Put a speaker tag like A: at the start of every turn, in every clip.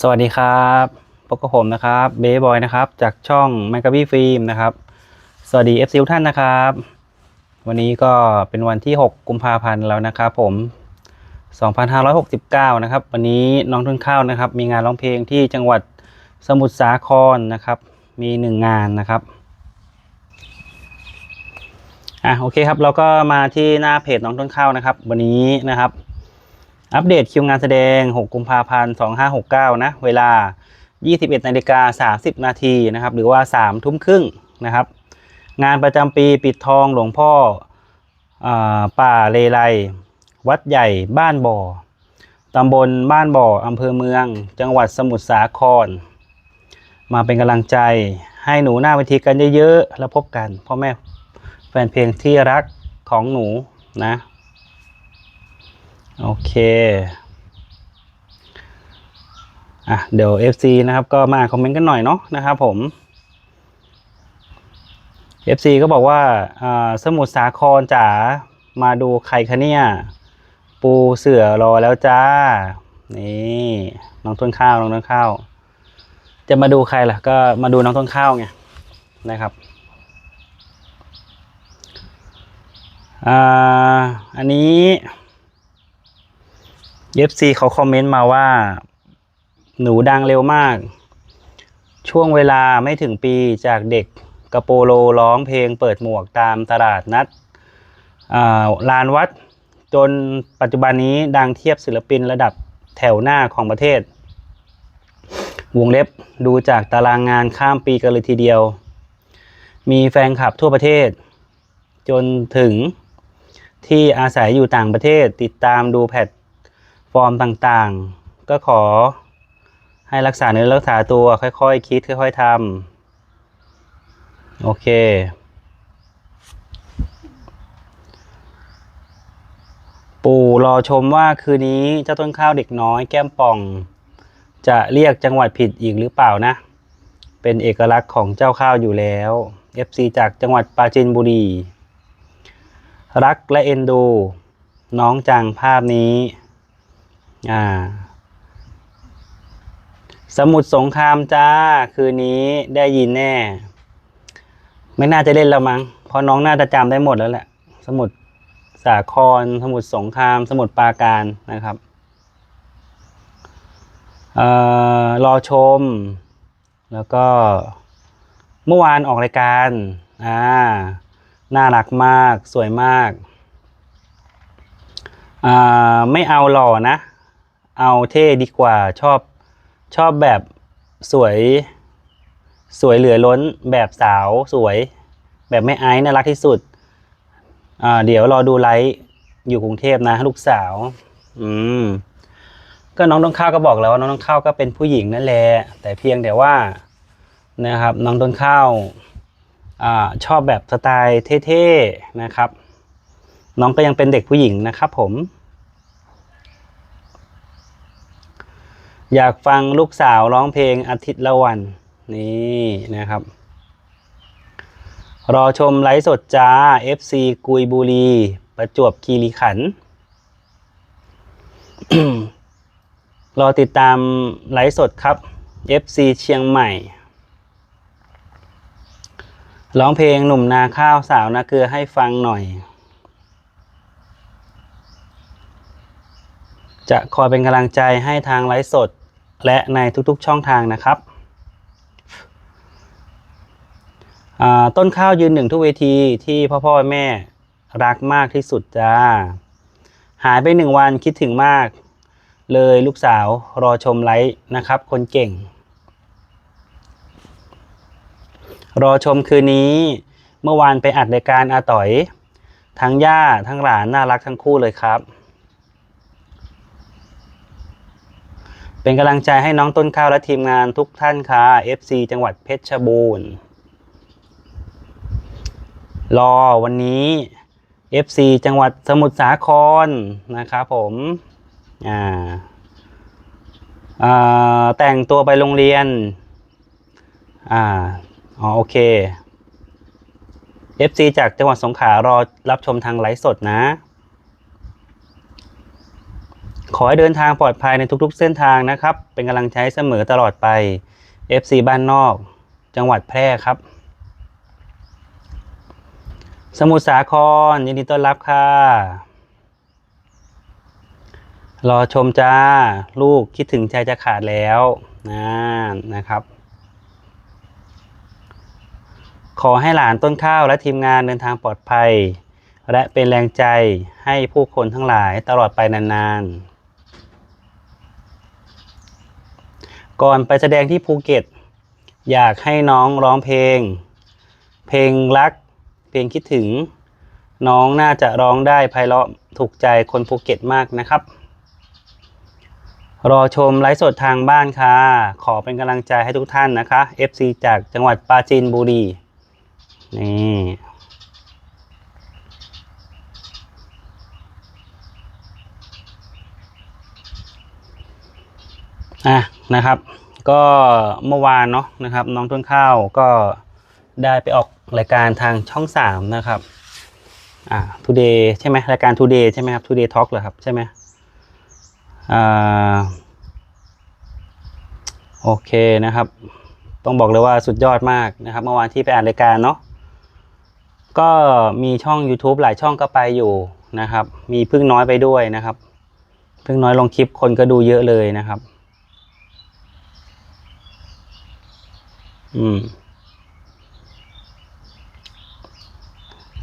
A: สวัสดีครับพบกับผมนะครับเบย์บอยนะครับ จากช่องแมกกาบี้ฟิล์มนะครับ สวัสดี FC ทุกท่านนะครับ วันนี้ก็เป็นวันที่ 6 กุมภาพันธ์แล้วนะครับผม 2569 นะครับ วันนี้น้องทุนข้าวนะครับ มีงานร้องเพลงที่จังหวัดสมุทรสาครนะครับ มีหนึ่งงานนะครับอะโอเคครับเราก็มาที่หน้าเพจน้องต้นข้าวนะครับ วันนี้นะครับ อัปเดตคิวงานแสดง 6 กุมภาพันธ์ 2569 นะ เวลา 21นาฬิกา30 นาทีนะครับ หรือว่า 3 ทุ่มครึ่งนะครับ งานประจำปีปิดทองหลวงพ่ออป่าเลไลวัดใหญ่บ้านบ่อตำบลบ้านบ่ออำเภอเมือง จังหวัดสมุทรสาคร มาเป็นกำลังใจให้หนูหน้าเวทีกันเยอะๆ แล้วพบกันพ่อแม่แฟนเพลงที่รักของหนูนะ โอเคอะเดี๋ยว FC นะครับก็มาคอมเมนต์กันหน่อยเนาะนะครับผม FC ก็บอกว่าสมุทรสาครจ๋ามาดูใครคะเนี่ย ปูเสือรอแล้วจ้า นี่น้องต้นข้าวน้องต้นข้าว จะมาดูใครล่ะ ก็มาดูน้องต้นข้าวไงนะครับอ่าอันนี้ FC เขาคอมเมนต์มาว่า หนูดังเร็วมาก ช่วงเวลาไม่ถึงปีจากเด็กกระโปโลร้องเพลงเปิดหมวกตามตลาดนัดลานวัด จนปัจจุบันนี้ดังเทียบศิลปินระดับแถวหน้าของประเทศ วงเล็บดูจากตารางงานข้ามปีกันเลยทีเดียว มีแฟนคลับทั่วประเทศ จนถึงที่อาศัยอยู่ต่างประเทศติดตามดูแพลต ฟอร์มต่างๆ ก็ขอให้รักษาเนื้อรักษาตัวค่อยๆคคิดค่อย ๆทำโอเค ปู่รอชมว่าคืนนี้เจ้าต้นข้าวเด็กน้อยแก้มป่อง จะเรียกจังหวัดผิดอีกหรือเปล่านะ เป็นเอกลักษณ์ของเจ้าข้าวอยู่แล้ว FC จากจังหวัดปราจีนบุรี รักและเอ็นดู น้องจังภาพนี้ อ่า สมุดสงครามจ้า คืนนี้ได้ยินแน่ ไม่น่าจะเล่นแล้วมั้งเพราะน้องน่าจะจำได้หมดแล้วแหละ สมุดสาคร สมุดสงคราม สมุดปราการนะครับเอ่อรอชม แล้วก็เมื่อวานออกรายการอ่าน่ารักมาก สวยมาก อ่า ไม่เอาหล่อนะ เอาเท่ดีกว่าชอบชอบแบบสวย สวยเหลือล้นแบบสาวสวย แบบไม่ไอ้น่ารักที่สุด อ่า เดี๋ยวรอดูไลฟ์อยู่กรุงเทพนะ ลูกสาว อืมก็น้องต้นข้าวก็บอกแล้วว่าน้องต้นข้าวก็เป็นผู้หญิงนั่นแหละแต่เพียงแต่ว่านะครับ น้องต้นข้าวอ่าชอบแบบสไตล์เท่ๆนะครับ น้องก็ยังเป็นเด็กผู้หญิงนะครับผม อยากฟังลูกสาวร้องเพลงอาทิตย์ละวัน นี่นะครับ รอชมไลฟ์สดจ้า FC กุยบุรี ประจวบคีรีขันธ์รอติดตามไลฟ์สดครับ FC เชียงใหม่ ร้องเพลงหนุ่มนาข้าวสาวนาเกลือให้ฟังหน่อย จะคอยเป็นกำลังใจให้ทางไลฟ์สด และในทุกๆช่องทางนะครับต้นข้าวยืนหนึ่งทุกเวทีที่พ่อพ่อแม่รักมากที่สุดจ้า หายไปหนึ่งวันคิดถึงมาก เลยลูกสาวรอชมไลฟ์นะครับ คนเก่ง รอชมคืนนี้เมื่อวานไปอัดรายการอาต่อย ทั้งย่าทั้งหลานน่ารักทั้งคู่เลยครับ เป็นกำลังใจให้น้องต้นข้าวและทีมงานทุกท่านค่ะ FC จังหวัดเพชรบูรณ์ รอวันนี้ FC จังหวัดสมุทรสาครนะครับผมอ่าแต่งตัวไปโรงเรียน อ่า อ๋อ โอเค FC จากจังหวัดสงขลารอรับชมทางไลฟ์สดนะ ขอให้เดินทางปลอดภัยในทุกๆ เส้นทางนะครับ เป็นกำลังใช้เสมอตลอดไป FC บ้านนอก จังหวัดแพร่ครับ สมุทรสาครยินดีต้อนรับค่ะ รอชมจ้า ลูกคิดถึงใจจะขาดแล้วนะนะครับ ขอให้หลานต้นข้าวและทีมงานเดินทางปลอดภัย และเป็นแรงใจให้ผู้คนทั้งหลายตลอดไปนานๆ ก่อนไปแสดงที่ภูเก็ต อยากให้น้องร้องเพลง เพลงรัก เพลงคิดถึง น้องน่าจะร้องได้ไพเราะถูกใจคนภูเก็ตมากนะครับ รอชมไลฟ์สดทางบ้านค่ะ ขอเป็นกำลังใจให้ทุกท่านนะคะ FC จากจังหวัดปราจีนบุรีนี่อะ นะครับ ก็เมื่อวานเนาะนะครับ น้องต้นข้าวก็ได้ไปออกรายการทางช่องสามนะครับ อ่า Today ใช่ไหมรายการ Today ใช่ไหมครับ Today Talk เหรอครับ ใช่ไหมอ่าโอเคนะครับ ต้องบอกเลยว่าสุดยอดมากนะครับ เมื่อวานที่ไปอ่านรายการเนาะก็มีช่อง YouTube หลายช่องก็ไปอยู่นะครับ มีพึ่งน้อยไปด้วยนะครับ พึ่งน้อยลงคลิปคนก็ดูเยอะเลยนะครับ อืม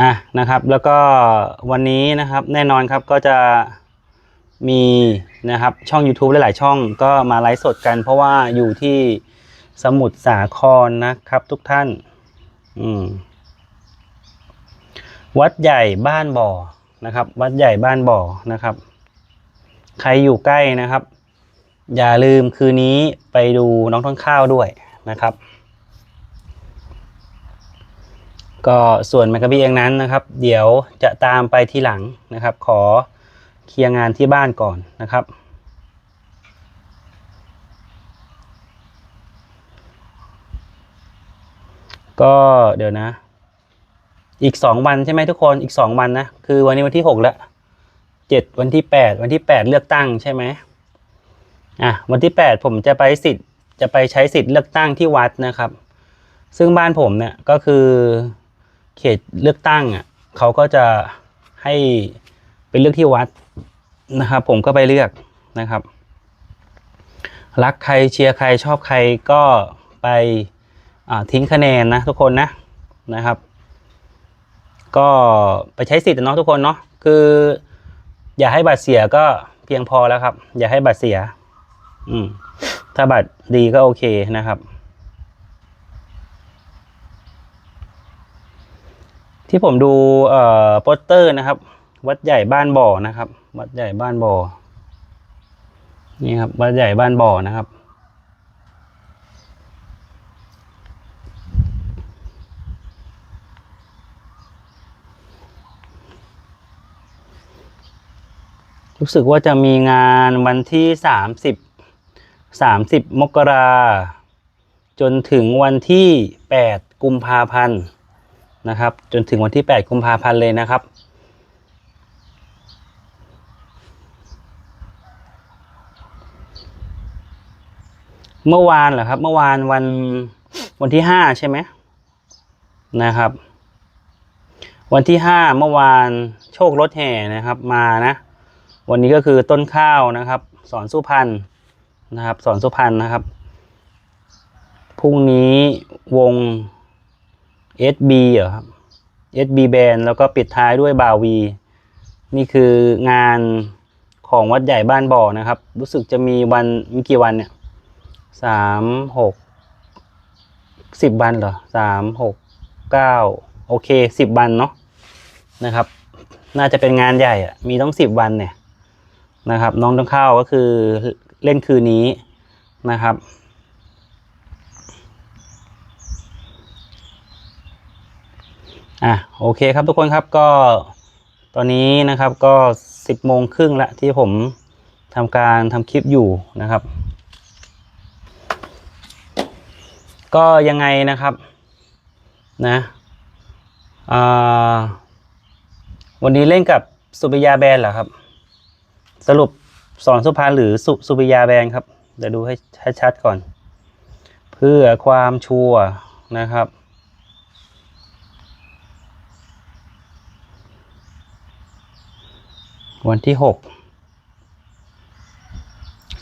A: อะนะครับ แล้วก็วันนี้นะครับแน่นอนครับก็จะมีนะครับช่อง YouTube หลายๆช่องก็มาไลฟ์สดกัน เพราะว่าอยู่ที่สมุทรสาครนะครับทุกท่าน อืมวัดใหญ่บ้านบ่อนะครับ วัดใหญ่บ้านบ่อนะครับ ใครอยู่ใกล้นะครับ อย่าลืมคืนนี้ไปดูน้องต้นข้าวด้วยนะครับ ก็ส่วนแมกกาบี้เองนั้นนะครับ เดี๋ยวจะตามไปทีหลังนะครับ ขอเคลียร์งานที่บ้านก่อนนะครับ ก็เดี๋ยวนะ อีกสองวันใช่ไหมทุกคนอีกสองวันนะ คือวันนี้วันที่หกแล้วเจ็ดวันที่แปดวันที่แปดเลือกตั้งใช่ไหมอะวันที่แปดผมจะไปสิทธิ์จะไปใช้สิทธิ์เลือกตั้งที่วัดนะครับ ซึ่งบ้านผมเนี่ยก็คือ เขตเลือกตั้งอะเขาก็จะให้ไปเลือกที่วัดนะครับ ผมก็ไปเลือกนะครับ รักใครเชียร์ใครชอบใครก็ไปทิ้งคะแนนนะทุกคนนะนะครับ ก็ไปใช้สิทธิ์นะเนาะทุกคนเนาะคือ อย่าให้บัตรเสียก็เพียงพอแล้วครับ อย่าให้บัตรเสีย อืมถ้าบัตรดีก็โอเคนะครับ ที่ผมดูเอ่อโปสเตอร์นะครับ วัดใหญ่บ้านบ่อนะครับ วัดใหญ่บ้านบ่อนี่ครับวัดใหญ่บ้านบ่อนะครับ รู้สึกว่าจะมีงานวันที่สามสิบสามสิบมกราจนถึงวันที่แปดกุมภาพันธ์ นะครับ จนถึงวันที่แปดกุมภาพันธ์เลยนะครับ เมื่อวานเหรอครับ เมื่อวานวันวันที่ห้าใช่ไหมนะครับ วันที่ห้าเมื่อวานโชครถแห่นะครับมานะ วันนี้ก็คือต้นข้าวนะครับ สอนสุพรรณนะครับ สอนสุพรรณนะครับพรุ่งนี้วง SB เหรอครับ SB Band แล้วก็ปิดท้ายด้วยบาวี นี่คืองานของวัดใหญ่บ้านบ่อนะครับ รู้สึกจะมีวันมีกี่วันเนี่ยสามหกสิบวันเหรอสามหกเก้าโอเคสิบวันเนาะนะครับ น่าจะเป็นงานใหญ่อะมีต้องสิบวันเนี่ยนะครับ น้องต้องเข้าก็คือเล่นคืนนี้นะครับ อะโอเคครับทุกคนครับก็ตอนนี้นะครับก็สิบโมงครึ่งละที่ผมทำการทำคลิปอยู่นะครับ ก็ยังไงนะครับนะวันนี้เล่นกับสุริยาแบนเหรอครับ สรุปสอนสุพรรณหรือสุสุปิยาแบรนด์ครับ เดี๋ยวดูให้ชัดๆก่อน เพื่อความชัวร์นะครับ วันที่หก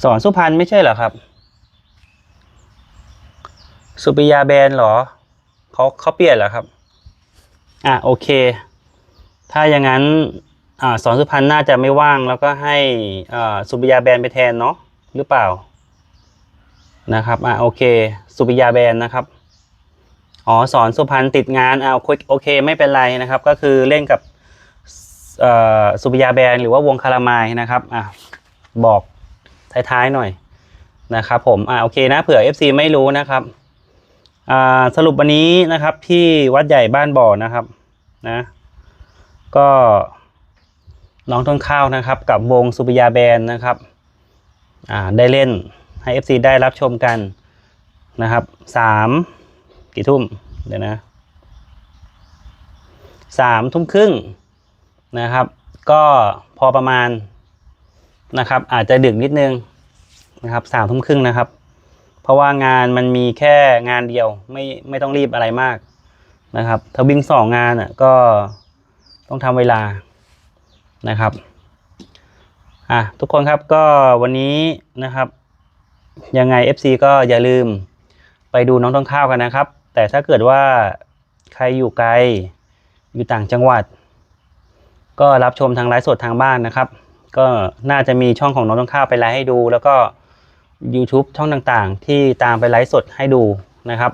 A: สอนสุพรรณไม่ใช่เหรอครับ สุปิยาแบรนหรอเขาเขาเปลี่ยนเหรอครับ อะโอเค ถ้าอย่างนั้นอ่าสอนสุพรรณน่าจะไม่ว่างแล้วก็ให้อ่าสุปิยาแบรนไปแทนเนาะหรือเปล่านะครับอะโอเค สุปิยาแบรนนะครับอ๋อสอนสุพรรณติดงานเอาโอเคโอเคไม่เป็นไรนะครับ ก็คือเล่นกับ สุปิยาแบรนหรือว่าวงคารามายนะครับอะบอกท้ายๆหน่อยนะครับผมอ่าโอเคนะเผื่อ FC ไม่รู้นะครับอ่าสรุปวันนี้นะครับที่วัดใหญ่บ้านบ่อนะครับนะก็น้องต้นข้าวนะครับกับวงสุปิยาแบนนะครับอ่าได้เล่นให้ FC ได้รับชมกันนะครับสามกี่ทุ่มเดี๋ยวนะสามทุ่มครึ่ง นะครับ ก็พอประมาณนะครับ อาจจะดึกนิดนึงนะครับสามทุ่มครึ่งนะครับ เพราะว่างานมันมีแค่งานเดียวไม่ไม่ต้องรีบอะไรมากนะครับถ้าวิ่งสองงานอะก็ต้องทำเวลานะครับอะทุกคนครับก็วันนี้นะครับยังไง FC ก็อย่าลืมไปดูน้องต้นข้าวกันนะครับ แต่ถ้าเกิดว่าใครอยู่ไกลอยู่ต่างจังหวัด ก็รับชมทางไลฟ์สดทางบ้านนะครับ ก็น่าจะมีช่องของน้องต้นข้าวไปไลฟ์ให้ดู แล้วก็ YouTube ช่องต่างๆ ที่ตามไปไลฟ์สดให้ดูนะครับ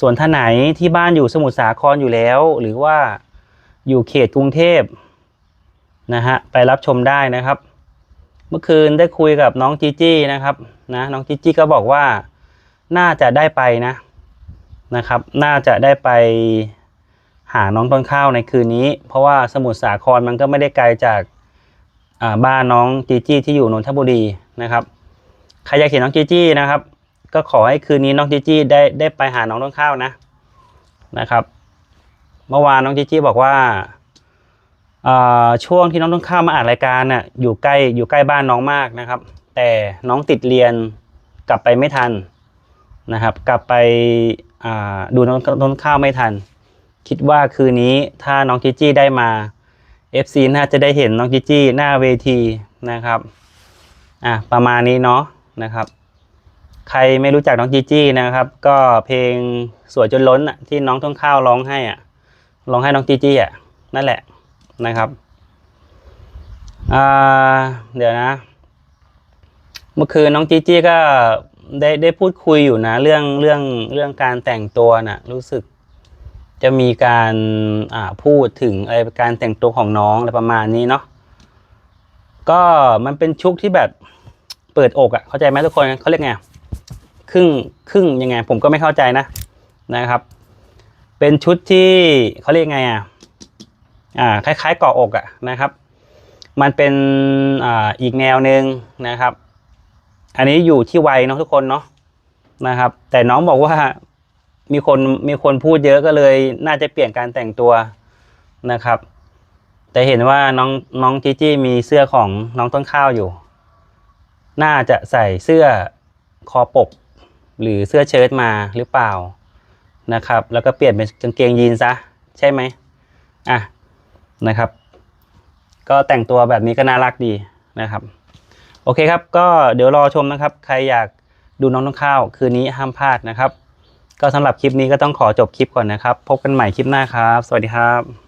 A: ส่วนท่านไหนที่บ้านอยู่สมุทรสาครอยู่แล้ว หรือว่าอยู่เขตกรุงเทพนะฮะไปรับชมได้นะครับ เมื่อคืนได้คุยกับน้องจีจี้นะครับนะน้องจีจี้ก็บอกว่าน่าจะได้ไปนะนะครับ น่าจะได้ไป หาน้องต้นข้าวในคืนนี้ เพราะว่าสมุทรสาครมันก็ไม่ได้ไกลจากาบ้านน้องจีจี้ที่อยู่นนทบุรีนะครับใครอยากเห็นน้องจีจี้นะครับ ก็ขอให้คืนนี้น้องจีจี้ได้ได้ไปหาน้องต้นข้าวนะนะครับ เมื่อวานน้องจีจี้บอกว่าาช่วงที่น้องต้นข้าวมาอ่านรายการน่ะอยู่ใกล้อยู่ใกล้บ้านน้องมากนะครับ แต่น้องติดเรียนกลับไปไม่ทันนะครับ กลับไปดูน้องต้นข้าวไม่ทัน คิดว่าคืนนี้ถ้าน้องจีจี้ได้มา FC น่าจะได้เห็นน้องจีจี้หน้าเวทีนะครับอะประมาณนี้เนาะนะครับ ใครไม่รู้จักน้องจีจี้นะครับ ก็เพลงสวยจนล้นอะที่น้องต้นข้าวร้องให้อะร้องให้น้องจีจี้อะนั่นแหละนะครับอ่าเดี๋ยวนะ เมื่อคืนน้องจีจี้ก็ได้ได้พูดคุยอยู่นะ เรื่องเรื่องเรื่องการแต่งตัวน่ะ รู้สึก จะมีการพูดถึงอะไรการแต่งตัวของน้องอะไรประมาณนี้เนาะก็มันเป็นชุดที่แบบเปิดอกอะ่ะเข้าใจไหมทุกคนเขาเรียกไงครึ่งครึ่งยังไง ผมก็ไม่เข้าใจนะนะครับ เป็นชุดที่เขาเรียกไงอะ่ะอ่าคล้ายๆเกาะอกอะ่ะนะครับ มันเป็นอ่าอีกแนวหนึ่งนะครับ อันนี้อยู่ที่วัยเนาะทุกคนเนาะนะครับ แต่น้องบอกว่า มีคนมีคนพูดเยอะก็เลยน่าจะเปลี่ยนการแต่งตัวนะครับ แต่เห็นว่าน้องน้องจีจี้มีเสื้อของน้องต้นข้าวอยู่ น่าจะใส่เสื้อคอปก หรือเสื้อเชิ้ตมาหรือเปล่านะครับ แล้วก็เปลี่ยนเป็นกางเกงยีนซะใช่ไหมอะนะครับ ก็แต่งตัวแบบนี้ก็น่ารักดีนะครับ โอเคครับ ก็เดี๋ยวรอชมนะครับ ใครอยากดูน้องต้นข้าว คืนนี้ห้ามพลาดนะครับ ก็สำหรับคลิปนี้ก็ต้องขอจบคลิปก่อนนะครับ พบกันใหม่คลิปหน้าครับ สวัสดีครับ